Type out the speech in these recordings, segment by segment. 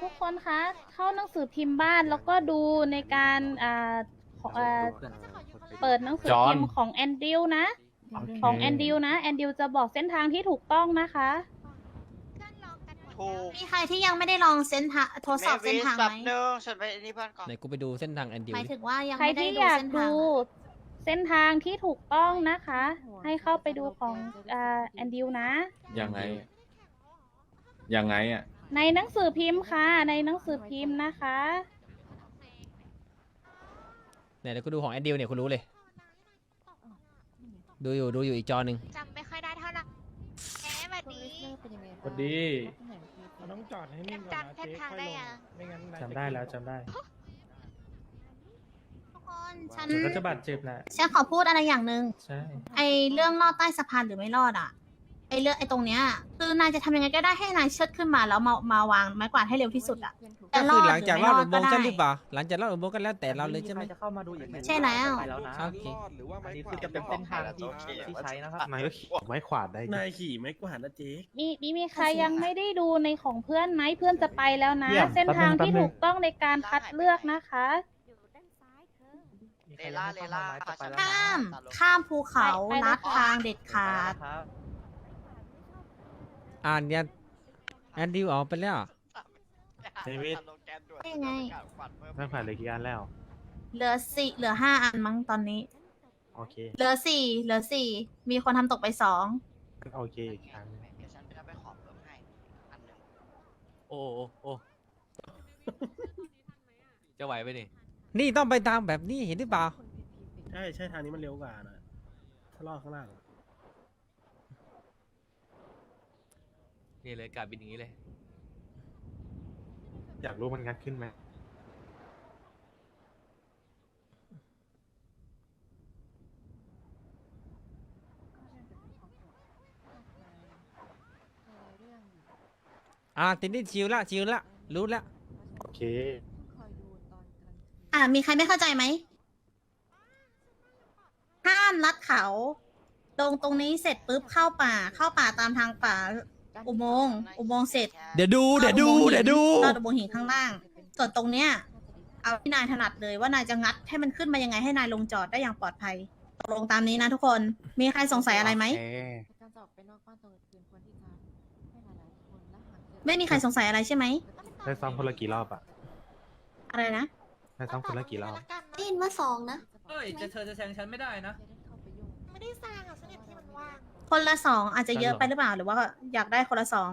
ทุกคนคะเข้าหนังสือพิมพ์บ้านแล้วก็ดูในการอ่าของอ่าเปิดหนังสือพิมพ์ของแอนดิวนะ ของแอนดิวนะแอนดิวจะบอกเส้นทางที่ถูกต้องนะคะ ถูกมีใครที่ยังไม่ได้ลองเส้นทางทดสอบเส้นทางแป๊ไหมบนึงฉันไปนี่เพื่อนก่อนไหนกูไปดูเส้นทางแอนดิวหมายดิถึงว่ายังใครไม่ได้ที่ดูอยากเส้นดูทางอะเส้นทางที่ถูกต้องนะคะ ให้เข้าไปดูของอ่าแอนดิวนะ ยังไง ยังไงอะ ในหนังสือพิมพ์ค่ะ ในหนังสือพิมพ์นะคะไหนเดี๋ยวกูดูของแอนดิวเนี่ยกูรู้เลย ดูอยู่ดูอยู่อีกจอหนึ่งจำไม่ค่อยได้เท่าไหร่แหมแบบนี้สวัสดี เราต้องจอดให้นิ่งก่อนนะจำเส้นเจ๊ทางค่อยได้ลงยังไม่งั้นนายจำได้แล้วจำได้ทุกคนฉันมันก็จะบาดเจ็บแหละฉันขอพูดอะไรอย่างหนึ่งใช่ ไอเรื่องลอดใต้สะพานหรือไม่รอดอะ ไอเรื่องไอตรงเนี้ยคือนายจะทำยังไงก็ได้ให้นายเชิดขึ้นมาแล้วมามาวางไม้กวาดให้เร็วที่สุดอะก็คือหลังจากรอดอุหโมรืงไม่ค์รอดก็ใช่หรือเปได้ล่าหลังจากรอดอุโมงค์ก็แล้วแต่เราเลยใช่ไหม จะเข้ามาดูอีกไหมใช่แล้ว ไปแล้วนะโอเคอันนี้คือจะเป็นเส้นทางที่ที่ใช้นะครับ นายก็ขี่ไม้ขวาดได้นายขี่ไม่กวาดนะเจ๊มีมีมีใครยังไม่ได้ดูในของเพื่อนไหมเพื่อนจะไปแล้วนะ เยี่ยมเส้นทางแป๊บนึง ที่ถูกต้องในการคัดเลือกนะคะ เลล่าเลล่าข้าม ข้ามภูเขาไปไปลัดนะคะทางเด็ดขาด ครับ อ่านเนี่ยแอนดิวออกไปแล้ว เดวิด ได้ไง ไม่ผ่านเลยกี่อันแล้ว เหลือสี่เหลือห้าอันมั้งตอนนี้ โอเค เหลือสี่เหลือสี่มีคนทำตกไปสองโอเคอีกครั้งหนึ่งเดี๋ยวฉันจะไปขอเพิ่มให้อันหนึ่งโอ้โอ้โอ้จะไหวไปนี่นี่ต้องไปตามแบบนี้เห็นหรือเปล่า ใช่ใช่ทางนี้มันเร็วกว่านะถ้าลอดข้างล่างอะ นี่เลยการบินอย่างนี้เลย อยากรู้มันงัดขึ้นไหมอ่าตินนี่ชิลละชิลละรู้ละโอเค อ่า มีใครไม่เข้าใจไหม ห้ามลัดเขาตรงตรงนี้เสร็จปุ๊บเข้าป่า เข้าป่าตามทางป่า อุโมงค์อุโมงค์เสร็จ เดี๋ยวดู เดี๋ยวดู เดี๋ยวดู เราอุโมงค์หินข้างล่าง ส่วนตรงเนี้ย เอาที่นายถนัดเลยว่านายจะงัดให้มันขึ้นมายังไงให้นายลงจอดได้อย่างปลอดภัยตกลงตามนี้นะทุกคน มีใครสงสัยอะไรไหมการจะออกไปนอกบ้านตอนกลางคืนควรที่จะให้หลายๆคนและหากเจอไม่มีใครสงสัยอะไรใช่ไหม ได้ซ้อมคนละกี่รอบอะอะไรนะ ได้ซ้อมคนละกี่รอบ ได้ยินว่าสองนะ เอ้ยจะเธอจะแซงฉันไม่ได้นะ ไม่ได้สร้างอะสนิทที่มันว่าง คนละสองอาจจะเยอะไปหรือเปล่าหรือว่าอยากได้คนละสอง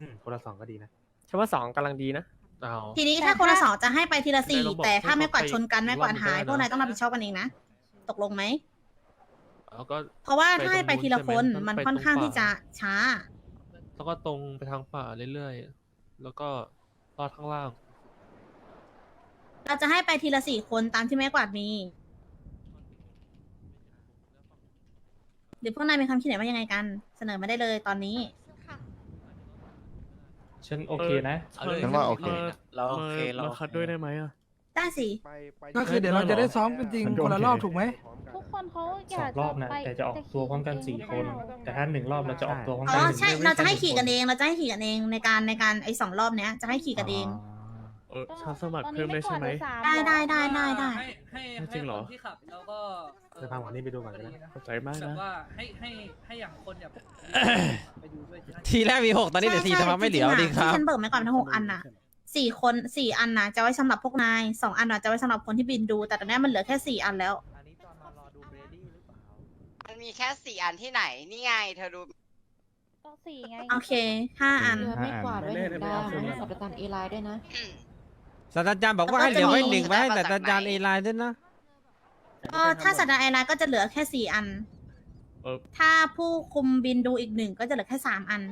อืมคนละสองก็ดีนะฉันว่าสองกำลังดีนะเอา ทีนี้แต่ถ้าคนละถ้าสองจะให้ไปทีละสี่ไหนลองบอกแต่ถ้าให้ไม่กวาดเขาชนกันไปไม่กวาดหายอีกพวกรอบหนึ่งนายต้องรับผิดชอบกันเองนะตกลงไหมแล้วก็ เพราะว่าไปถ้าให้ไปตรงนู้นทีละคนใช่ไหมมันไปค่อนข้างตรงที่จะป่าช้า แล้วก็ตรงไปทางป่าเรื่อยๆแล้วก็ลอดข้างล่าง เราจะให้ไปทีละสี่คนตามที่แม่กวาดมี หรือพวกนายมีความคิดเห็นว่ายังไงกัน เสนอมาได้เลยตอนนี้ ฉันโอเคนะเอาเลยฉันว่าโอเค เราโอเคเราคัดด้วยได้ไหมอะ ได้สิ ก็คือเดี๋ยวเราจะได้ซ้อมกันจริงคนละรอบถูกไหม ทุกคนเขาอสยาอกงจะรอบนะไปแต่จะออกตัวพร้อมกันสี่คน แต่ถ้าหนึ่งรอบเราจะออกตัวพร้อมอ๋กัอนใช่ เราจะให้ขี่กันเอง เราจะให้ขี่กันเองในการในการไอ้สองรอบเนี้ยจะให้ขี่กันเอง เออก็ฉันสมัครตอนเพิ่นี้มได้ใช่ไหมกวาเหลือสาได้ได้ได้ได้ได้ ให้ให้จริงเหรอให้คนที่ขับแล้วก็ จะพาหมอนี่ไปดูก่อนก็ได้ ขอบใจมากแบบนะ ว่าให้ให้ให้อย่างคนแบบไปดูด้วยจะได้ ทีแรกมีหกตอนนี้เหลือสี่ใช่ทำไมไม่เหลือจริงๆดีอะครับ ที่ฉันเบิกไม่ก่อนทั้งหกอันน่ะสี่คนสี่อันน่ะจะไว้สำหรับพวกนายสองอันน่ะจะไว้สำหรับคนที่บินดู แต่ตอนเนี้ยมันเหลือแค่สี่อันแล้วอันนี้ตอนมารอดูเบรดี้หรือเปล่ามันมีแค่สี่อันที่ไหน นี่ไง เธอดูก็สี่ไงโอเคห้าอันเรือไม่กวาดไว้หนึ่งไม่ด้านไม่ไม่ให้สัตว์ประจำเอไลน์ด้วยนะ ศาสตราจารย์บอกว่าให้เหลือไว้หนึ่งไว้ให้แล้วศาก็สจะตราจารย์มีเอไลน์ด้วยนะ ก็ถ้าสัตว์ไอไลน์ก็จะเหลือแค่สี่อัน เออ ถ้าผู้คุมบินดูอีกหนึ่งก็จะเหลือแค่สามอัน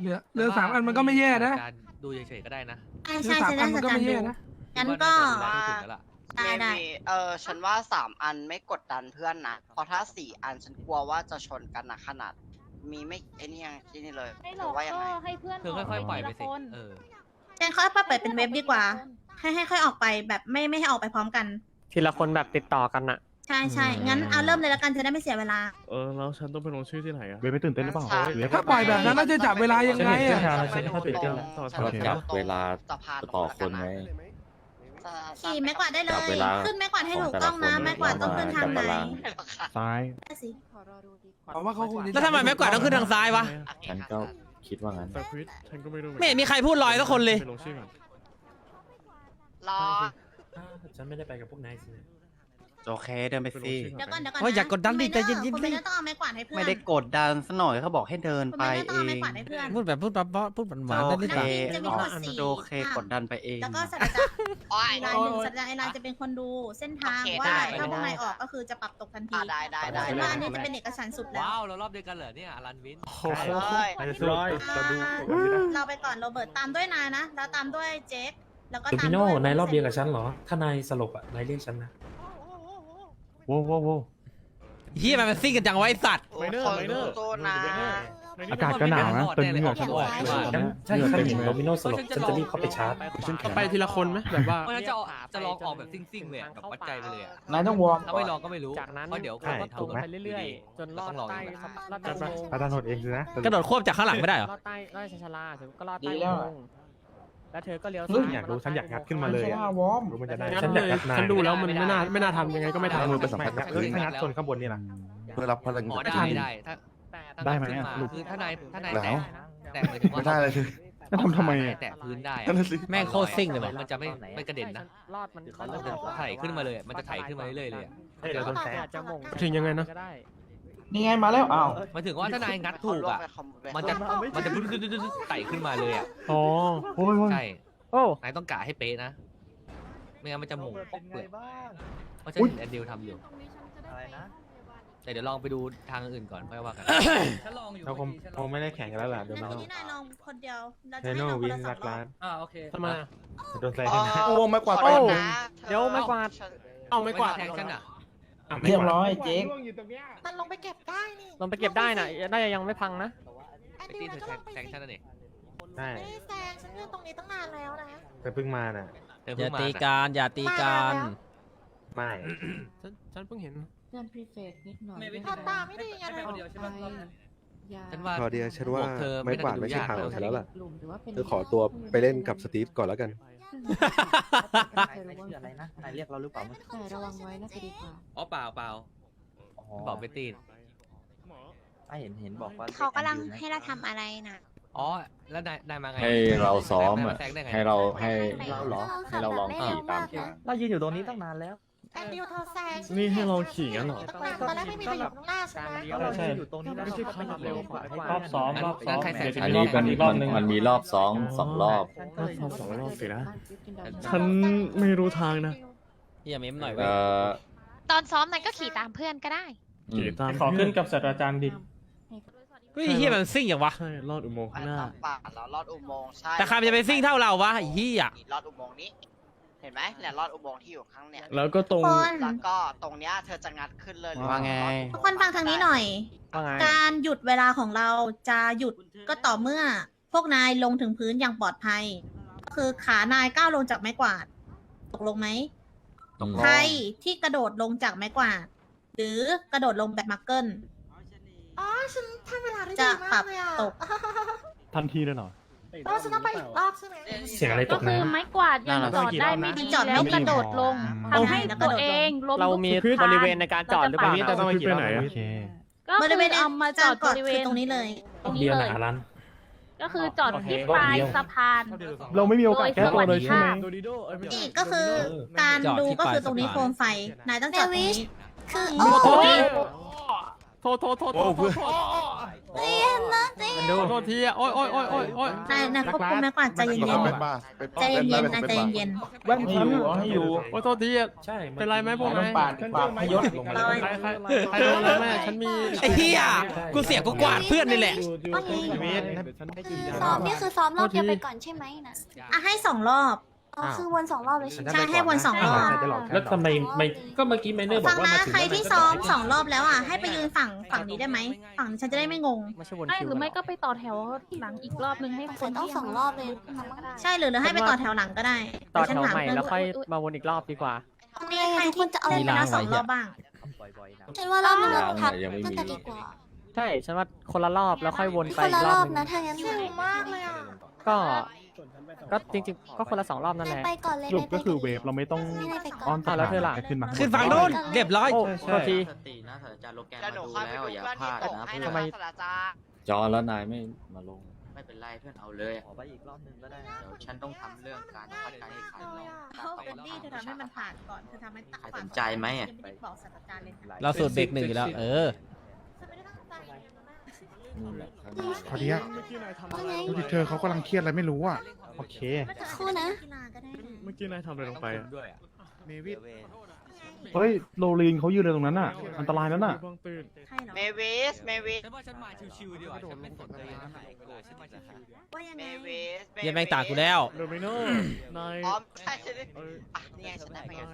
เหลือเหลือสามอันมันก็ไม่แย่นะ การดูเฉยๆก็ได้นะใช่เหลือใช่สามใช่อัได้นมัสันตก็ว์จารไม่ย์แย่ดูนะ งั้นก็ ว่าาจะถึงแล้วล่ะได้ได้ เมวีเออฉันว่าสามอันไม่กดดันเพื่อนนะเพราะถ้าสี่อันฉันกลัวว่าจะชนกันนะขนาด มีไม่ไอ้นี่ยังที่นี่เลยไม่หเธรออกว่ายังก็ไงให้เพื่อนเธอค่อยๆปล่อยไปสิทีละคนเอองั้นเขาไปเปิดเป็นเว็บดีกว่า ให้ให้ค่อยออกไปแบบไม่ไม่ให้ออกไปพร้อมกัน ทีละคนแบบติดต่อกันอะใช่ใช่งั้นเอาเริ่มเลยละกันจะได้ไม่เสียเวลา เออแล้วฉันต้องไปลงชื่อที่ไหนอะเบสไม่ตื่นเต้นหรือเปล่าใช่เบสถ้าปล่อยแบบนั้นน่าจะจับเวลายังไงเส้นอะทางเราใช้เข้าตื่นเต้นแล้วฉันจะจับเวลาสะพานต่อคนไหม ขี่ไม้กวาดได้เลจัย บเวลา ขึ้นไม้กวาดให้ถูกของแต่ต้ละองนะคนไม้กวาดต้องขึ้นทางไหนจับเวลาซ้าย ได้สิขอรอดูดีกว่าเพราะว่าเขาคงจะ แล้วทำไมแม่กวาดต้องขึ้นทางซ้ายวะ ฉันก็คิดว่างั้น แต่พริษฉันก็ไม่รู้หอนไม่เห็นมีใครพูดลอยสักคนเลย ไปลงชื่อก่อน รอ ฉันไม่ได้ไปกับพวกนายสิโอเคเดินไปไปลงสิชื่อก่อนเดี๋ยวก่อนเดี๋ยวก่อนเฮ้ยอย่ากดดันดิใจเย็นๆคุณสิไม่ได้ต้องเอาไม้กวาดให้เพื่อนไม่ได้กดดันซะหน่อยเขาบอกให้เดินคุณไปไม่ได้ต้องเอเอาไม้ง กวาดให้เพื่อน พูดแบบพูดแบบพูดหวานๆได้นิดหโอน่อยเคจะมีทั้งหมดสี่ โอเคกดดันไปเอง แล้วก็สัตว์จะโอ้ยนายหนึ่งสัตว์จะไอรายจะเป็นคนดูเส้นทางโอเคว่าได้ถ้าพวกนายออกก็คือจะปรับตกทันทีอะได้ได้ได้ฉันได้ว่าอันนี้จะเป็นเอกฉันท์สุดแล้ว ว้าว เรารอบเดียวกันเหรอเนี่ยอลันวินโอ้โหเฮ้ยนายจะสู้เราดู เราไปก่อนโรเบิร์ตตามด้วยนายนะ แล้วตามด้วยเจค แล้วก็ดูตามพิด้โน่วยนายรอบเดียวกับฉันเหรอ ถ้านายสลบอะ นายเรียกฉันนะ โว้วโว้วโว้ว เฮียมันเป็นซิ่งกันจังไว้สัตว์โอ้ยคนสู้ๆนะ อากาศก็หนาวนะตึงเหงื่อฉันออกงั้นถ้าฉันเห็นโรบิโน่สลบ ฉันจะรีบเข้าไปชาร์จก็ไปทีละคนไหมแบบว่า มันจะจะลองออกแบบซิ่งๆเลยอะแบบวัดใจไปเลยอะนายต้องวอร์มถ้าไม่ลองก็ไม่รู้จากนั้นเพราะเดี๋ยวใช่ ก็ถูกไหม ไปเรื่อยๆ จนลอดใต้ลอดใต้อุโมงค์อาจารย์โหดเองสินะกระโดดควบจากข้างหลังไม่ได้เหรอ ลอดใต้ลอดชานชาลาเธอก็ลอดใต้ดีอุแล้วโมงค์ แล้วเธอก็เลี้ยวเฮ้ยซ้ายอยากรู้ฉันอยากงัดขึ้นมาเลยอะรู้มันจะได้งั้นฉันอยากเลยงัดนายฉันดูแล้วมันไม่น่าไม่น่าทำยังไงก็ไม่ทำมือไปสัมผัสเฮ้ยถ้างัดชนข้างบนนี่ล่ะเพื่อรับพลังอ๋อจากได้ที่นี่ได้ถ้าแต่ได้ไหมขึ้นอะมาคือถ้านายถ้านายแล้วแตะแตะหมายถึงว่าไม่ได้เลยคือแล้วทำทำไมอะแตะพื้นได้นั่นน่ะสิแม่งโคตรซิ่งเลยว่ะมันจะไม่ไม่กระเด็นนะรอดมันมันจะไถขึ้นมาเลยอะมันจะไถขึ้นมาเรื่อยๆเลยอะเฮ้ยเราโดนแซงอาจจะมงถึงยังไงนะก็ได้ นี่ไงมาแล้วอ้าวหมายถึงว่าถ้านายงัดถูกอะมันจะ มันจะไต่ขึ้นมาเลยอะอ๋อ โอ้ยโอ้ยใช่ โอ้ นายต้องกะให้เป๊ะนะ ไม่งั้นมันจะหม่งปอกเปลือกเพราะฉันเห็นแอนดิวทำอยู่ อะไรนะ แต่เดี๋ยวลองไปดูทางอื่นก่อนค่อยว่ากันเราคงคงไม่ได้แข่งกันแล้วล่ะเดี๋ยวนาไม่ทีต้องนี้นายลองคนเดียว เราเทจะให้โนลองควินนละสอรังกรอร้าบนอ่าโอเคทำไมโดนแซงใช่ไหมโอ้ไม่กวาดโอ้นะเดี๋ยวไม่กวาด เอาไม่กวาดแทงฉันอะ เรียบร้อยเจ๊มันลงไปเก็บได้นี่ลงไปเก็บได้น่ะน่าจะยังไม่พังนะแอนไอ้ดิตีวนเธนายอก็แทลงงไปแทงฉันน่ะนี่ใช่ไม่ได้แซงฉันยืนตรงนี้ตั้งนานแล้วนะแต่เพิ่งมาน่ะ เธออเพิ่ย่างมาตีน่ะกันอย่าตีกันไม่ ฉันฉันเพิ่งเห็นเตือนพรีเฟกนิดหน่อยไม่ทำตาไม่ดีไงเลยไปอย่าฉันว่า พอดีฉันว่าบอเธอไม่กวาดน่ไม่ใช่ทางของฉันแล้วล่ะกลุ่มหรือว่าเป็นเธอขอตัวไปเล่นกับสตีฟก่อนแล้วกัน อะไรนะนายเรียกเราหรือเปล่าแต่ระวังไว้น่าจะดีกว่าอ๋อเปล่าเปล่าบอกไปตีนเห็นเห็นบอกว่าเขากำลังให้เราทำอะไรนะอ๋อแล้วนายนายมาไงให้เราซ้อมอะ แซงได้ไง ให้เราให้ เราเหรอ ให้เราลองขี่ตามทาง เรายืนอยู่ตรงนี้ตั้งนานแล้ว แอนดิวเธอแซงนี่ให้เราขี่งั้นเหรอ ตั้งนานตอนแรกไม่มีใครอยู่ข้างหน้าใช่ไหมใช่ใช่อยู่ตรงนี้ไม่ใช่ขับเร็วกว่ารอบซ้อมรอบซ้อมงั้นใครแซงเดี๋ยวจะอันมีรนี้อบมันอีกรอบหนึ่ง มันมีรอบสองสองรอบสองรอบสินะ ฉันไม่รู้ทางนะ เฮียเม้มหน่อยเว้เอ่ย อตอนซ้อมนายก็ขี่ตามเพื่อนก็ได้ อืมตามขอขึ้นกับศาสตราจารย์ดิ เฮ้ยเฮียมันซิ่งอย่างวะ ใช่ลอดอุโมงค์ไปข้างหน้าตามป่าแล้วลอดอุโมงค์ใช่แต่ใครมันจะไปซิ่งเท่าเราวะไอ้เฮียนี่ลอดอุโมงค์นี้ เห็นไหมเนี่ยลอดอุโมงค์ที่อยู่ข้างเนี่ย แล้วก็ตรง คนแล้วก็ตรงเนี้ยเธอจะงัดขึ้นเลยหรือว่าไง ทุกคนฟังทางนี้หน่อย ว่าไงการหยุดเวลาของเราจะหยุดก็ต่อเมื่อ พวกนายลงถึงพื้นอย่างปลอดภัย ก็คือขานายก้าวลงจากไม้กวาด ตกลงไหมตกลงใครที่กระโดดลงจากไม้กวาด หรือกระโดดลงแบบมักเกิล อ๋อ ฉันทำเวลาได้จะดีปรัมาบกเลยอะ ตก ทันทีเลยเหรอ แล้วฉันต้องไปอีกรอบใช่ไหม เสียงอะไรตก็กคือน้ำ ไม้กวาดยังจอดได้ไม่ดีจอดไม่แล้วดี กระโดดลงอ๋อทำให้ตัวเองล้มเราลุกมีคลนบริเวณในการจอดหรือเปล่า แต่ต้องไปขี่ไหนอะโอเคก็บคืริเวณอเอามาจอดบก่อนริเวคือณตรงนี้เลย ตรงเดีนี้ยวเลนะยอารัน ก็คือจอดที่ปลายสะพาน เราไม่มีโอกาสแก้ตัวเลยใช่ไหมโดดิโดเอ้ยไม่นี่ก็คือการดูก็คือตรงนี้โคมไฟ นายต้องจอดตรงนี้คือโอ้โห โทษโทษโทษโทษโทษโทษดูโทษทีอะโอ้ยโอ้ยโอ้ยโอ้ยโอ้ยนายนายควบคุมไม้กวาดใจเย็นๆใจเย็นๆนายใจเย็นแว่นฉันให้อยู่โอ้ยโทษทีอะใช่เป็นไรไหมพวกนายปาดปาดพยศลงมาร้อยใครใครใครโดนอะไรแม่ฉันมีไอ้เฮียกูเสียกูกวาดเพื่อนนี่แหละซ้อมนี่คือซ้อมรอบเดียวไปก่อนใช่ไหมนะๆอะให้สองรอบ อ๋อคือวนสองรอบเลยใช่ไหม ใช่ให้วนสองรอบแล้วทำไมไม่ก็เมื่อกี้ไมเนอร์บอฟักงว่านะมาถึงใครที่ซ้อมสองรอบแล้วอะให้ไปยืนฝั่งฝั่งนี้ได้ไหมฝั่งนี้ฉันจะได้ไม่งง ไม่ใช่วนไม่คิวหรือไม่ก็ไปต่อแถวหลังอีกรอบนึงให้คนต้องสองรอบเลยใช่หรือหรือให้ไปต่อแถวหลังก็ได้ต่อเดี๋ยวฉัแถนวถามใหม่เพื่อนแล้วค่อยมาวนอีกรอบดีกว่ามีใครที่เล่นไปแล้วสองรอบบ้าง ฉันว่ารอบนึงเราพักยังไม่มีน่าจะดีกว่าใช่ฉันว่าคนละรอบแล้วค่อยวนไปคนละอีกรรออบบหนึนะงถ้างั้นหิวมากเลยอะก็ ก็จริงๆ ก็คนละสองรอบนั่นแหละ ไปก่อนเลยสรุปก็คือเวฟเราไม่ต้องไม่ได้ไปก่อ้ออนมอะแล้วเธอล่ะ ขึ้นมาขึ้นฝั่งนู้นเรียบร้อย โอ้โทษทีแล้วหนูค่อยไปดูเพื่อนที่ตกให้นะทำไมคะศาสตราจารย์จอนแล้วนายไม่มาลง ไม่เป็นไรเพื่อนเอาเลยขอไปอีกรอบนึงก็ได้เดี๋ยวฉันต้องทำเรื่องการคัดการแข่งขันเขาเป็นดี้เธอทำให้มันผ่านก่อนเธอทำให้ตักใครสนใจไหมอะยังไม่ได้บอกศาสตราจารย์เลยค่ะเราสูตรเบรกหนึ่งอยู่แล้ว เออนู่นแหละข้างหพอน้าดีอะว่าไงดูดิเธอเขากำลังเครียดอะไรไม่รู้อะ โอเค คู่นะ กีฬาก็ได้นะเมื่อกี้นายทำอะไรลงไปอะเมวิทเฮ้ยโรลีนเขายืนเลยตรงนั้นอะ อันตรายนั้นอะใช่เหรอเมวิสเมวิสฉันว่าฉันมาชิวๆดีกว่าฉันไม่สนใจนะฉันมาชิวๆว่ายังเมไงวิสเหี้ยังแม่งตากกูแล้วโดมิโนนายพร้อมใช่ใช่อะนี่ไงฉันได้ไปกัน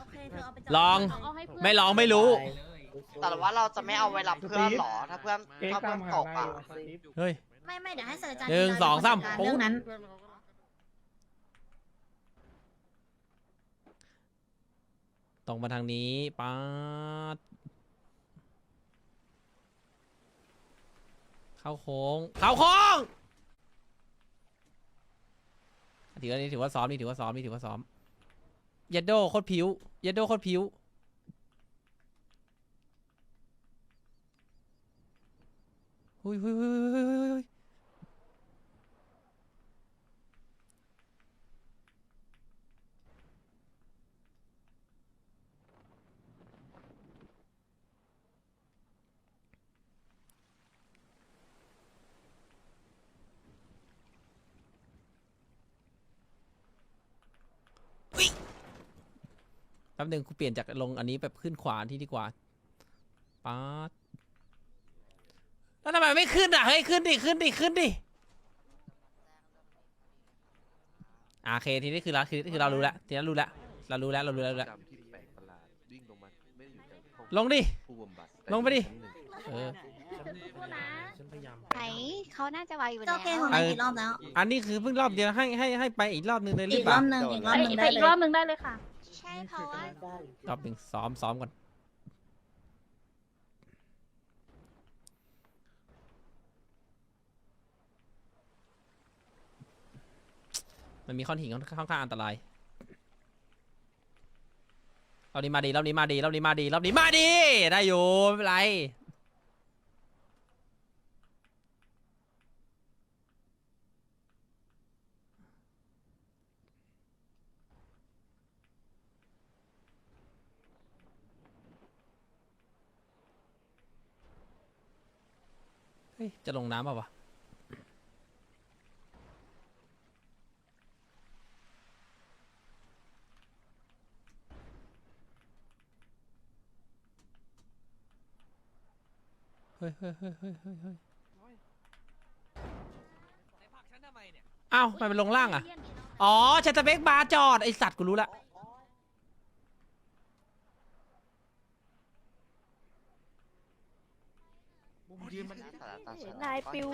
โอเคเธอเอาไปจับลอง เอาให้เพื่อนไม่ลองไม่รู้ แต่ว่าเราจะไม่เอาไว้รับเพื่อนหรอถ้าเพื่อนเอ๊ะถ้าเพื่อนตกอะเฮ้ย ไม่ไม่เดี๋ยวให้ศาสตราจารย์หนึ่งกีฬาสองสามเป็นคนจัดการปุ๊บเรื่องนั้น ตรงมาทางนี้ป๊าดเข้าโค้งเข้าโค้งถือว่านี่ถือว่าซ้อมนี่ถือว่าซ้อมนี่ถือว่าซ้อมเยดโดโคตรผิวเยดโดโคตรผิวหุยหุยหุยหุยหุยหุย ป๊บหนึ่งกูเปลี่ยนจากลงอันนี้ไปขึ้นขวาที่ดีกว่าป๊าดแล้วทำไมไม่ขึ้นอะเฮ้ยขึ้นดิขึ้นดิขึ้นดิอ่าโอเคทีนี้คือเราคือคือเรารู้แล้วทีนี้รู้แล้วเรารู้แล้วเรารู้แล้วรู้แล้วลงดิลงไปดิเออสู้นะฉันพยายามไหนเขาน่าจะไวอยู่เจ้าแล้วเกมของนายกี่รอบแล้ว อันนี้คือเพิ่งรอบเดียวให้ให้ให้ไปอีกรอบหนึ่งเลยหรือีอกเปรล่าอบหนึ่งอีกรอบหนึ่งไปได้อีเลกยรอบหนึ่งได้เลยค่ะ ใช่เพราะว่า รอบหนึ่งซ้อมซ้อมก่อนมันมีข้อนหินค่อนข้างอันตรายรอบนี้มาดีรอบนี้มาดีรอบนี้มาดีรอบนี้มาดีได้อยู่ไม่เป็นไร ฮ้ย จะลงน้ำเปล่าวะ เฮ้ยเฮ้ยเฮ้ยเฮ้ยเฮ้ยเฮ้ยอ้าวทำไมมันลงล่างอะ อ๋อชัตเตอร์เบกบาร์จอด ไอสัตว์กูรู้ละ นายปิว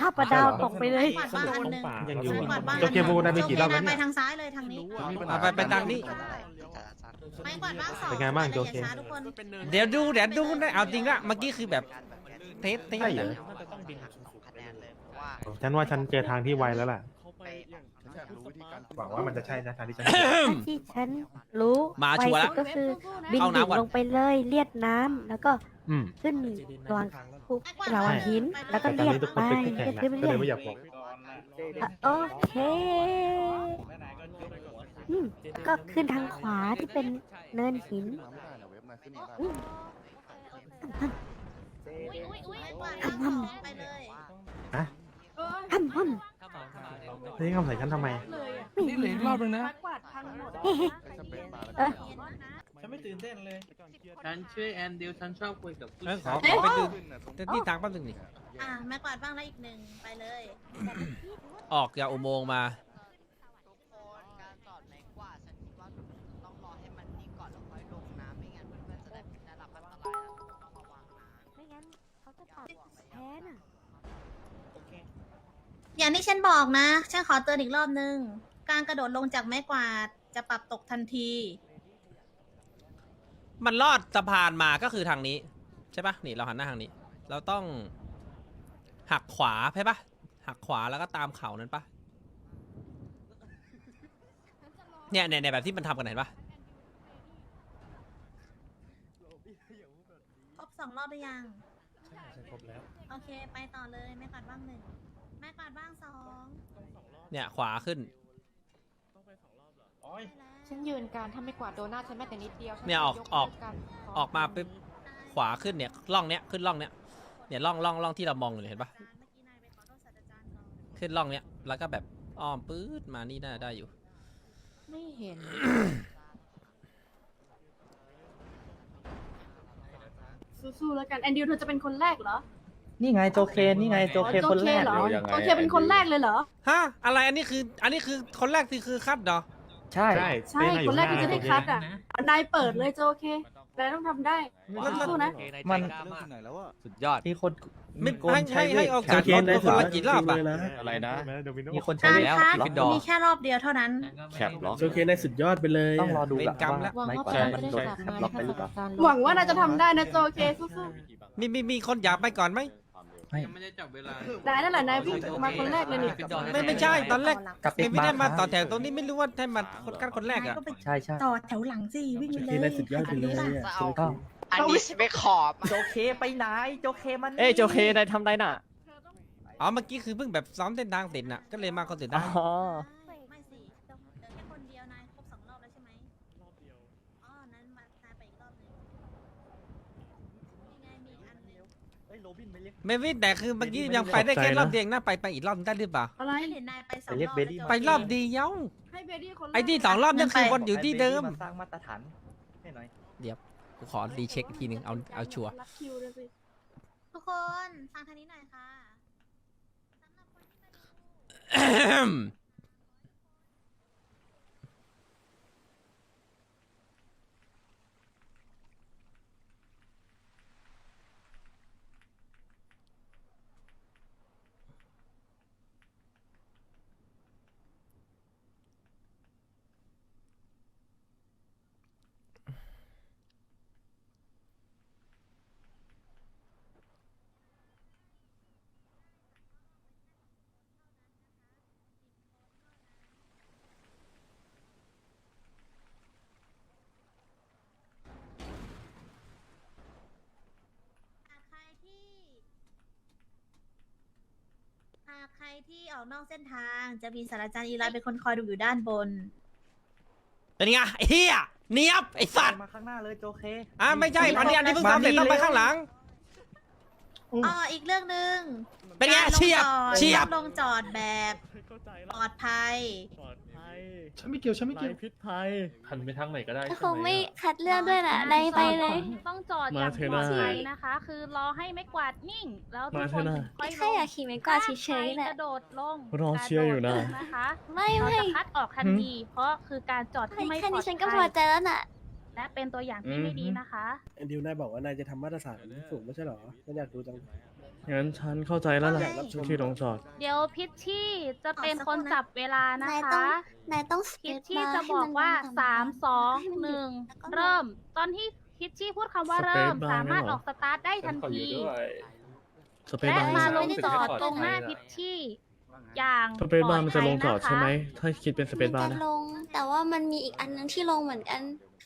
ถ้าประดาวตกไปเลยยังอยู่กวาดบ้านโตเกียวบูได้ไปกี่รอบแล้วไปเนี่ยทางซ้ายเลยทางนี้เอาไปไปทางนี้ไม่กวาดบ้านสองเป็นไงบ้างอย่โจเคช้าทุกคนเดี๋ยวดูเดี๋ยวดูนะเอาจริงละเมื่อกี้คือแบบเทสเทสใช่เหรอคะแนนเลยเพราะว่าฉันว่าฉันเจอทางที่ไวแล้วล่ะ ไปออกหวังว่ามันจะใช่นะทางที่ฉันที่ฉันรู้มาชัวร์ไสุละดก็คือบินเข้าดิ่งน้ำก่อนลงไปเลยเลียดน้ำแล้วก็อืม ขึ้นระหว่างภูระหว่างหิน แล้วก็แต่ตอนเลียดนี้ทุกคไปนเป็นคู่แข่งเลียดนะไปก็เรื่เลอยยไม่อยากบอก อะโอเคอืมก็ขึ้นทางขวาที่เป็นเนินหินอืมอุ้ยอุ้ยอุ้ยกวาดบ้านสองไปเลยทำหุ่น นี่คำใส่ฉันทำไม นี่เหลืออีกรอบนึงนะ กวาดพังหมดเออฉันไม่ตื่นเต้นเลย ฉันชื่อแอนดิวฉันชอบคุยกับผู้เออขอชายขอไปดูเต้นที่ทางแป๊บนึงนี่อะแม่กวาดบ้างแล้วอีกหนึ่งไปเลยออกจากอุโมงค์มา ทุกคนการจอดไม้กวาดฉันคิดว่าต้องรอให้มันนิ่งก่อนแล้วค่อยลงน้ำไม่งั้นเพื่อนๆจะได้ได้รับอันตรายแล้วต้องระวังนะไม่งั้นเขาจะตัดแพ้น่ะ อย่างที่ฉันบอกนะ ฉันขอเตือนอีกรอบนึง การกระโดดลงจากไม้กวาดจะปรับตกทันที มันลอดสะพานมาก็คือทางนี้ ใช่ปะนี่เราหันหน้าทางนี้ เราต้อง หักขวาใช่ปะหักขวาแล้วก็ตามเขานั้นปะเนี่ยในในแบบที่มันทำกันเห็นปะครบสองรอบหรือยัง ใช่ครบแล้ว โอเค ไปต่อเลยแม่กวาดบ้างหนึ่ง แม่กวาดบ้างสองเนี่ยขวาขึ้นโอ้ยฉันยืนการถ้าไม่กวาดโดนหน้าฉันแม้แต่นิดเดียวฉัเนี่ยออกจะออกลิารขออกมาปุ๊บขวาขึ้นเนี่ยร่องเนี้ยขึ้นร่องเนี้ยเนี่ยร่องร่องร่องที่เรามองอยู่เลยเห็นปะเมื่อกี้นายไปขอโทษศาสตราจารย์ก่อนขึ้นร่องเนี้ยแล้วก็แบบอ้อมปื๊ดมานี่น่าได้อยู่ ไม่เห็น สู้ๆแล้วกันแอนดิวเธอจะเป็นคนแรกเหรอ นี่ไงโจเคนนี่ไงโจเคนคนแรก เหรอเอายังไง โอเคเป็นคนแรกเลยเหรอ ฮะอะไรอันนี้คืออันนี้คือคนแรกที่คือคัดเหรอใช่ใช่ใช่คนแรกที่จะได้คัดอะนายเปิดเลยจะโอเคนายต้องทำได้สู้ๆนะโอเคายมันใจกล้ามากสุดยอด มีคนไม่โกนให้ใช้ให้เวให้ทโอกาสโอเคลดได้คนสุดละกี่รอบอะเลยนะอะไรนะ มีคนใช้การเวทแล้วคัดฟินดอร์มีแค่รอบเดียวเท่านั้น แคปเหรอโอเคในสุดยอดไปเลย ต้องรอดูเวรกรรมแล้วหวังไม่ว่าก่อนป้ามันจะโดได้นกลับมาล็อกไปหรือเปล่า หวังว่าน่าจะทำได้นะโจเคสู้มีมีมีคนอยากไปก่อนไหม ไม่ไม่ได้จับเวลาๆนายนั่นแหละนายวิ่งมาคนแรกเลยนี่ฟินดอร์ไม่ไม่ใช่ตอนแรกกับไม่เอ็กไม่บาได้ร์มาคต่อรับแถวตรงนี้ไม่รู้ว่าให้มาคนกันคนแรกอะนายก็ไปใช่ใช่ต่อแถวหลังสิวิ่งโอไปเคเลยในสุดยอดไปเลยอันนี้อะล่ะโอเคอันนี้ฉันไม่ขอบโจเคไปไหนโจเคมันเอ้ยโจเคนายทำไรน่ะ อ๋อเมื่อกี้คือเพิ่งแบบซ้อมเส้นทางเสร็จน่ะ ก็เลยมาคนสุดอ๋ท้ายอ เรียกไม่วิแต่คือเมื่อกี้ยังไปได้แค่รอบเดียวเองนะไปไปอีกรอบนึงได้หรือเปล่าอะไรไม่เห็นนายไปสองไปเรียกรอบเบลลี่แล้วไปรอบเดียว ให้เบดี้คนแรกไอ้ที่สองรอบนั่นคือวนอยู่ที่เดิมาสร้างมาตรฐานให้หน่อยกูขอรีเช็คอีกทีหนึ่งเอาเอาชัวร์รักคิวเลยสิทุกคนฟังทางนี้หน่อยค่ะสำหรับคนที่มาดู หากใครที่หากใครที่ ออกนอกเส้นทาง จะมีศาสตราจารย์อีไลเป็นคนคอยดูอยู่ด้านบน เป็นไงไอ้เฮียเนียบไอ้สัตว์มาข้างหน้าเลยโจเคอะไม่ใช่อันนี้อันนี้เพิ่งซ้อมเสร็จต้องไปข้างหลัง อ๋ออีกเรื่องหนึ่งเป็นไงการลเฉียบจอดเฉียบลงจอดแบบปลอดภัยปลอดภัย ฉันไม่เกี่ยวฉันไม่เกี่ยว พิษภัยหันไปทางไหนก็ได้ก็ใช่คงไหมไม่อะ คัดเลือกด้วยแหละนายไปเลย ต้องจอดอมาย่างเถปอะลอดนะภัยนะคะ คือรอให้ไม่กวาดนิ่ง แล้วทุกมาคเถอะนนะถึงค่อยแค่อยากขี่ไม่กวาดเฉยๆแหละกระโดดลงรอเชียร์อยู่นะ กรโดดลงนะคะไม่เราไม่จะคัดออกทันทีเพราะคือการจอดที่ไม่แค่ปลอนี้ดฉันก็พภัอยใจแล้วน่ะ และเป็นตัวอย่างที่ไม่ดีนะคะแอนดิวนายบอกว่านายจะทำมาตรฐานสูงไม่ใช่เหรอฉันอยากดูจัง งั้นฉันเข้าใจแล้วล่ะอยากรับชมที่ลงจอด เดี๋ยวพิชชี่จะเป็นคนจับเวลานะนายต้อคะ งนายต้องสพิเก็ชตชี่บาร์จะให้บอกนว่าต่ำๆสามสองให้มัหนึ่งแล้วก็เริ่ม ตอนที่พิชชี่พูดคำว่าสเปซเริ่มบาร์สามารถงั้นเหรอออกสตาร์ทได้ทันที สเปซและบาร์มาลงไม่ได้จอดจอดตรงหน้าพิชชี่อย่างสเปซบาร์มันจะลงจอดใช่ไหมปลภัยนถ้าคิดเป็นสเปมัซนบาร์จะนะ ลง แต่ว่ามันมีอีกอันนึงที่ลงเหมือนกัน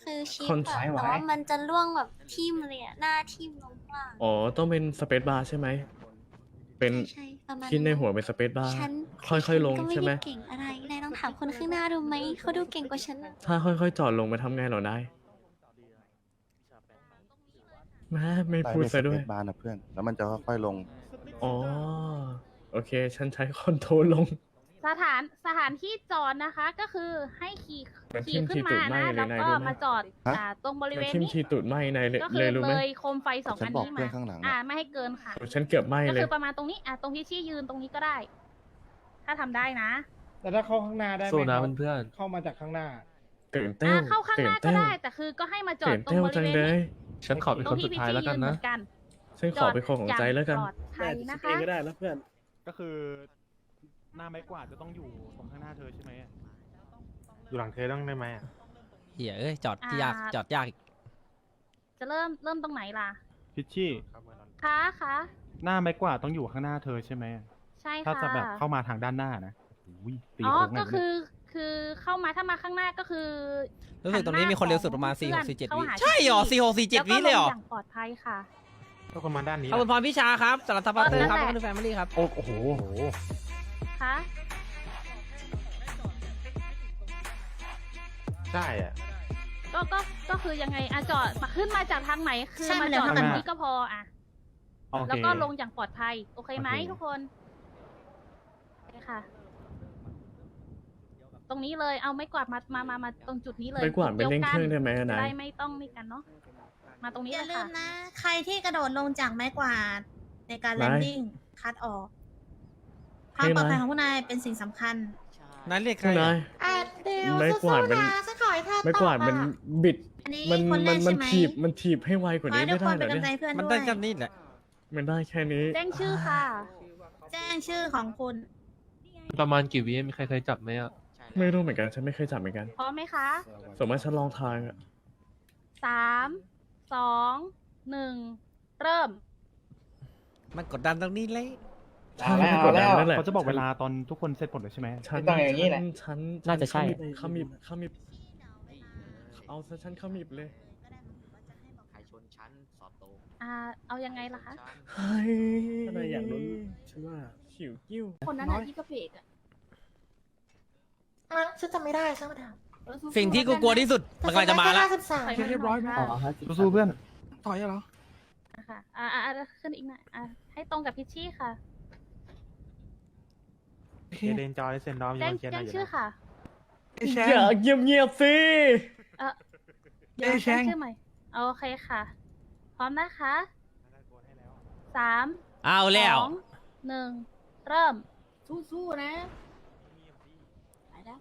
คือชีคนแบบซ้ายไว้ แต่ว่ามันจะล่วงแบบทิ่มเลยอะหน้าทิ่มลงข้างล่างอ๋อ ต้องเป็นสเปซบาร์ใช่ไหม เป็นใช่ประมาณคิดในหัวเป็นสเปซบาร์ ฉันค่อยๆลงก็ใช่ไหมด้เก่งอะไรนายต้องถามคนข้างหน้าดูไหมเขาดูเก่งกว่าฉันอะถ้าค่อยๆ จอดลงไปทำไงเหรอได้ แม่ไม่พูดซะด้วย บาร์นะเพื่อน แล้วมันจะค่อยๆลง อ๋อ โอเค ฉันใช้คอนโทรลลง สถานสถานที่จอดนะคะ ก็คือให้ขี่มันขี่ขึ้นทิ่มามที่นะจุดไหม้เลยแล้วนายก็รู้ไหมมาจอดฮะ อ่าตรงบริมันเวณทิ่มนี้ ทีตุดไหมในเลยก็คืเลอยรู้ไหเลมยโคมไฟสองฉัอันนบอกนี้เพื่อมานข้างหลังอ่า นะ ไม่ให้เกินค่ะฉันเกือบไหมก็เลย คือประมาณตรงนี้อะตรงที่ชี่ยืนตรงนี้ก็ได้ ถ้าทำได้นะแต่ถ้าเข้าข้างหน้าได้ไหมสู้คนะรับเพื่อนเข้ามาจากข้างหน้า ตื่นเต้อ่านเข้าข้างหตื่นน้าก็เต้นได้ แต่คือก็ให้มาจอตื่ดนตรงเต้นบริจังเวณเลนี้ยๆฉันขอเป็นตรคงนสุที่ดพี่ท้ายชี่แล้วยืกันนเหมืนะอนกันฉันขอเป็นคนของใจแล้วกัน จอดอย่างปลอดภัยนะคะเองก็ได้แล้วเพื่อนก็คือ หน้าไม้กวาดจะต้องอยู่ตรงข้างหน้าเธอใช่ไหมอยู่หลังเธอต้องได้ไหมอะเฮียเอ้ยจอดที่ยากอ่า จอดยากอีกจะเริ่มเริ่มตรงไหนล่ะพิชชี่คะคะหน้าไม้กวาดต้องอยู่ข้างหน้าเธอใช่ไหมใช่ถ้าค่ะจะแบบเข้ามาทางด้านหน้านะอุ้ยตีอ๋อโค้งไงก็คือคือเข้ามาถ้ามาข้างหน้าก็คือรู้สึกตรงนี้มีคนเร็วสุดประมาณหั4ห6น้า4 7ของวิเพื่อนใช่เหรอ4 6 4 7วิเลยเหรอแวก็งอย่างปลอดภัยค่ะ ก็คนมาด้านนี้ขอบคุณพรพี่ชาครับสำหรับทัพเตอร์ครับขอบคุณแฟมิลี่ครับ โอ้โห คะใช่อะก็ก็ก็คือยังไงอะจอดมาขึ้นมาจากทางไหนคือใช่มามันจเร็วอดเท่าตกัรนงนี้ก็พออะโอเค แล้วก็ลงอย่างปลอดภัย โอเคไหมโอเค ทุกคนโอเคค่ะ ตรงนี้เลยเอาไม้กวาดมามามามาตรงจุดนี้เลยไม้กวาดเป็นเร่งเครื่องได้ไหมอะจะนายได้ไม่ต้องนี่กันเนาะมาตรงนี้อเลย่ายลืค่ะมนะ ใครที่กระโดดลงจากไม้กวาดในการแลนดิ้งคัดออก ความปลอดภัยของผู้นายเป็นสิ่งสำคัญ นั่นเรียกใครนายอะเดี๋ยวไม้กวาดมันฉันขอให้เธอไม้กวาดมันบิด อันนี้มันคนแรมักนใช่มันไหมถีบมันถีบให้ไวกว่าขอนี้ให้ทุไม่กคนเป็นกำลังใจได้เหรอเนี่ยเพื่อนมันด้ได้วยแค่นี้แหละ มันได้แค่นี้ แจ้งชื่อค่ะ แจ้งชื่อของคุณ ประมาณกี่วิมีใครเคยจับไหมอะ ไม่รู้เหมือนกันฉันไม่เคยจับเหมือนกันพร้อมไหมคะสมมติฉันลองทางอะสามสองหนึ่งเริ่ม มันกดดันตรงนี้เลย ใช่ไม่กดดันนั่นแหละเขาจะบอกเวลาตอนทุกคนเสร็จหมดเลยใช่ไหม ฉันต้องอย่างนี้แหละ ฉันน่าจะใช่ ขมิบขมิบเอาซะฉันขมิบเลยใครชนชั้นสอบโตอ่าเอายังไงล่ะคะ เฮ้ยถ้านายอยากลุ้นฉันว่าหิวกิ้ว คนนั้นน่ะที่กระเพกอะฉันจำไม่ได้ช่างมันเถอะเออสู้ๆสิ่งที่กูกลัวที่สุดมันกำลังจะมาแล้วถอยมาหน่อยเรียบร้อยไหมค่ะสู้ๆเพื่อนถอยเหรอ อะค่ะอ่าอ่าอ่าขึ้นอีกหน่อยอ่าให้ตรงกับพิชชี่ค่ะ เดนจอยเซนดอมแจ้งแจ้งชื่อค่ะอย่าเงียบเงียบๆสิเออเดี๋ยวแจ้งชื่อใหม่โอเคค่ะ พร้อมนะคะสามเอาแล้ว สองหนึ่งเริ่ม สู้ๆนะไปแล้ว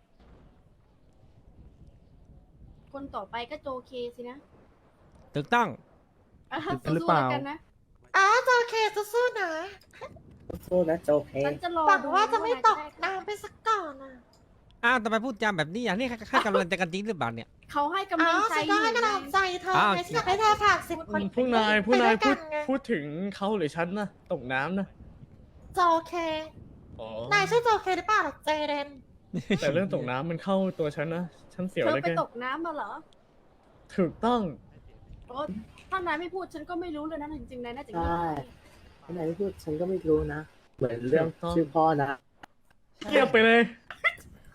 คนต่อไปก็โจเคสินะถูกต้อง อะหรือสู้เปๆล่าแล้วกันนะ อ๋อโอเคสู้ๆนะ สู้นะโจเคฉันจะรอหวังดูว่าจะไม่ตกได้น้ำไปสักก่อนอะอ้าวทำไมพูดจาแบบนี้อย่างนี้ให้กำลังใจกันจริงหรือเปล่าเนี่ย เขาให้กำอ๋ลัองใจฉันอก็ยู่ให้กำลังใจเธออ้าว ไงฉันอยากให้เธอผ่านสิบคนพวกนายพวกนายไปพูด้ดวไงพูดถึงเขาหรือฉันนะตกน้ำนะโจเคอ๋อนายชื่อโจเคหรือเปล่าล่ะเจเดนแต่เรื่องตกน้ำมันเข้าตัวฉันนะฉันเสียวเธอเลยไปแกตกน้ำมาเหรอถูกต้องโอ้ถ้านายไม่พูดฉันก็ไม่รู้เลยนะจริงๆนายน่าจะใช่เงียบไหนที่พูดฉันก็ไม่รู้นะ เหมือนเรื่องถูกต้องชื่อพ่อนะเงียบไปเลย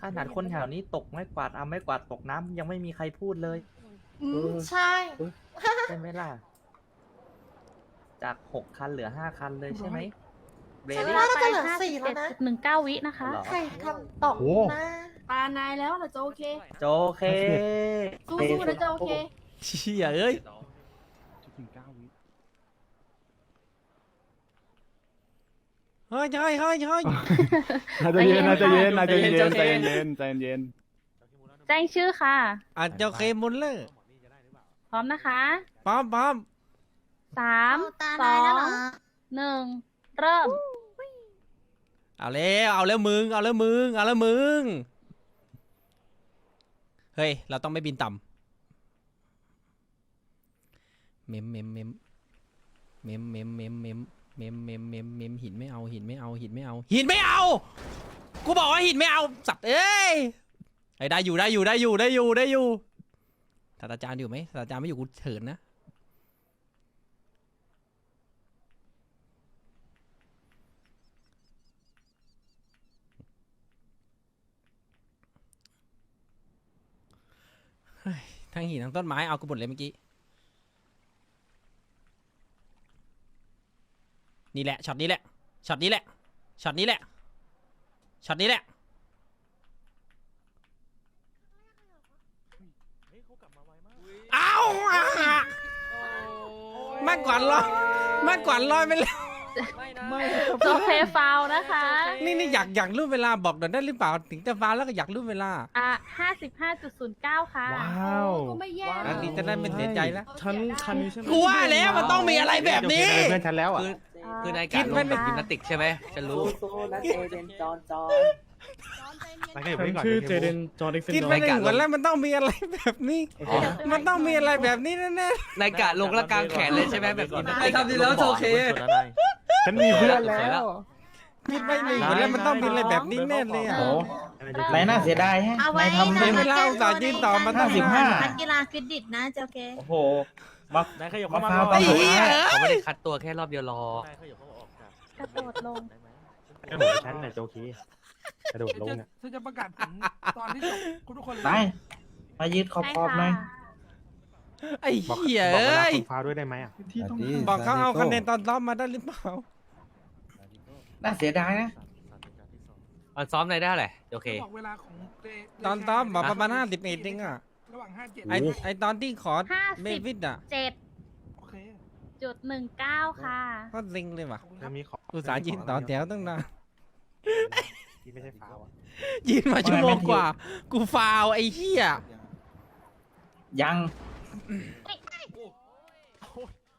ขนาดคนแถวนี้ตกไม้กวาดเอาไม้กวาดตกน้ำยังไม่มีใครพูดเลยอืมใช่ ใช่ไหมล่ะ จากหกคันเหลือห้าคันเลยใช่ไหมเบรฉันลี่ว่าไปน่าจะเหลือห้าสิสี่บแล้เจ็วดนะจุดหนึ่งเก้าวินะคะเหรอ ใครทำตกนะตานายแล้วนะโจเค โจเค สู้ๆนะโจเค เชี่ยเอ้ย จุดหนึ่งเก้าวิ เฮ้ยเฮ้ยเฮ้ยเฮ้ยน่าจะเย็นน่าจะเย็นน่าจะเย็นใจใจเย็เย็นนใจเย็นแจ้งชื่อค่ะ อาจจะเคมุนเลอร์พร้อมนะคะพร้อมพร้อมสามเอาตาสนายอแล้วงเหรอหนึ่งเริ่ม เอาแล้วเอาแล้วมึง เอาแล้วมึง เอาแล้วมึง เฮ้ย เราต้องไม่บินต่ำเมมเมมเมมเมมเมมเมมเมม เมมเมมเมมเมมหินไม่เอาหินไม่เอาหินไม่เอา หินไม่เอา กูบอกว่าหินไม่เอาสัตว์เอ้ยไอ้ได้อยู่ได้อยู่ได้อยู่ได้อยู่ได้อยู่ศาสตราจารย์อยู่ไหมศาสตราจารย์ไม่อยู่กูเถินนะทั้งหินทั้งต้นไม้เอากูหมดเลยเมื่อกี้ นี่แหละช็อตนี้แหละช็อตนี้แหละช็อตนี้แหละช็อตนี้แหละเอาอะมากกว่าลอยมากกว่าลอยไปเลยโจเคฟาวนะคะ นี่นี่อยากอยากรู้เวลาบอกหน่อยได้หรือเปล่าถึงจะฟ้าแล้วก็อยากรู้เวลา อะห้าสิบห้าจุดศูนย์เก้าค่ะ ว้าวก็ไม่แย่อันนี้จะได้ไม่เสียใจแล้วฉันคันนี้ใช่ไหมกูว่าแล้วมันต้องมีอะไรแบบนี้เพื่อนฉันแล้วอะ คือคือนายคิกาดรลไม่งไม่แบบยิมนาสติกใช่ไหมฉันรู้ สู้ๆนะเจเดนจอนจอนจอนใจเชื่อเจเดนจอร์ดิกเซนคิดโดไม่ถึงวันแล้วมันต้องมีอะไรแบบนี้มันต้องมีอะไรแบบนี้แน่นายกะลงละกลางแขนเลยใช่ไหมแบบนี้ไอ้ทำดีแล้วโอเค ฉันมีเพื่อนแล้วๆคิดไม่ถึงวันแล้วมันต้องมีอะไรแบบนี้แน่เลยอะ โอ้นายน่าเสียดายแฮะเอาไว้นายทำไม่เวลาอุตส่าห์ยืนต่อมาตั้งนักกีฬาฟิตดิตนะเจ้าเค โอ้โห มาได้ขยับมาเข้ามาฟาวก่อนไอ้เหี้ยเขาไม่ได้คัดตัวแค่รอบเดียวรอได้ขยับเข้ามาออกจากกระโดดลงกระโดดชั้นน่ะโจคีกระโดดลงน่ะเธอจะประกาศผลตอนที่จบคุณทุกคนไปมายืดขอบขอบหน่อยไอ้เหี้ยบอกเวลาเอ้ยคุณฟาวด้วยได้ไหมอะบอกเขาเอาคะแนนตอนซ้อมมาได้หรือเปล่าน่าเสียดายนะตอนซ้อมนายได้แหละโอเคบอกเวลาของเตตอนซ้อมบอกประมาณห้าสิบเอ็ดเองอะ ระหว่างห้าเจ็ดไอไอตอนที่ขอห้าเบสิบวิดอะเจ็ดโอเคจุดหนึ่งเก้าค่ะก็ซิงเลยว่ะยังมีขออุตส่าห์ยืนต่อแถวตั้งนานที่ไม่ใช่ฟาวอะยืนมาชั่วโมงกว่า กูฟาวไอ้เหี้ยยัง